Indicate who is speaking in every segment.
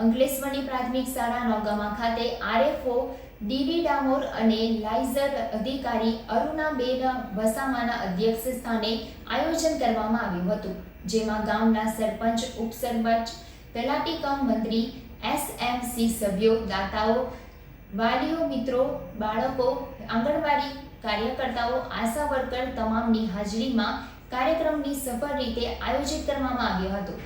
Speaker 1: અંકલેશ્વરની પ્રાથમિક શાળા નોગામા ખાતે આરએફઓ ડીવી ડામોર અને લાઇઝર અધિકારી અરુણાબેન વસામાના અધ્યક્ષ સ્થાને આયોજન કરવામાં આવ્યું હતું, જેમાં ગામના સરપંચ, ઉપસરપંચ, તલાટી કમ મંત્રી, એસએમસી સભ્યો, દાતાઓ, વાલીઓ, મિત્રો, બાળકો, આંગણવાડી કાર્યકર્તાઓ, આશા વર્કર તમામની હાજરીમાં કાર્યક્રમની સફળ રીતે આયોજિત કરવામાં આવ્યો હતો.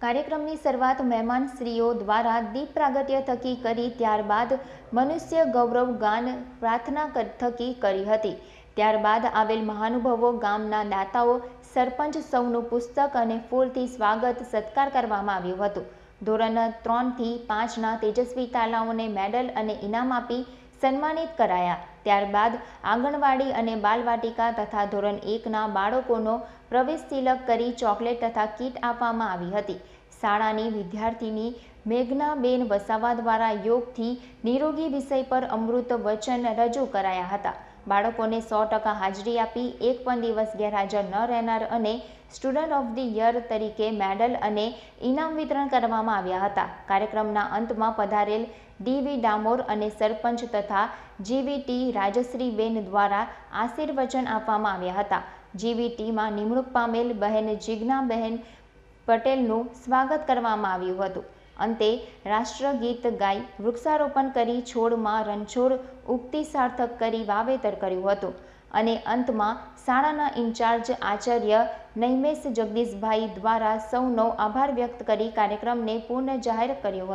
Speaker 1: કાર્યક્રમની શરૂઆત મહેમાન શ્રીઓ દ્વારા દીપ પ્રાગટ્ય થકી કરી ત્યારબાદ મનુષ્ય ગૌરવ ગાન પ્રાર્થના થકી કરી હતી. ત્યારબાદ આવેલ મહાનુભાવો ગામના દાતાઓ, સરપંચ સૌનું પુસ્તક અને ફૂલથી સ્વાગત સત્કાર કરવામાં આવ્યું હતું. ધોરણ ત્રણથી પાંચના તેજસ્વી તાલાઓને મેડલ અને ઇનામ આપી સન્માનિત કરાયા. ત્યારબાદ આંગણવાડી અને બાલવાટિકા તથા ધોરણ એકના બાળકોનો પ્રવેશ તિલક કરી ચોકલેટ તથા કીટ આપવામાં આવી હતી. શાળાની વિદ્યાર્થીની મેઘનાબેન વસાવા દ્વારા યોગથી નિરોગી વિષય પર અમૃત વચન રજૂ કરાયા હતા. બાળકોને સો ટકા હાજરી આપી, એક પણ દિવસ ગેરહાજર ન રહેનાર અને સ્ટુડન્ટ ઓફ ધી યર તરીકે મેડલ અને ઇનામ વિતરણ કરવામાં આવ્યા હતા. કાર્યક્રમના અંતમાં પધારેલ ડીવી ડામોર અને સરપંચ તથા જીવીટી રાજશ્રીબેન દ્વારા આશીર્વચન આપવામાં આવ્યા હતા. જીવીટીમાં નિમણૂક પામેલ બહેન જિજ્ઞાબહેન પટેલનું સ્વાગત કરવામાં આવ્યું હતું. અંતે રાષ્ટ્રગીત ગાઈ વૃક્ષારોપણ કરી છોડમાં રણછોડ ઉગતી સાર્થક કરી વાવેતર કર્યું હતું. અને અંતમાં શાળાના ઇન્ચાર્જ આચાર્ય નૈમેશ જગદીશભાઈ દ્વારા સૌનો આભાર વ્યક્ત કરી કાર્યક્રમને પૂર્ણ જાહેર કર્યો હતો.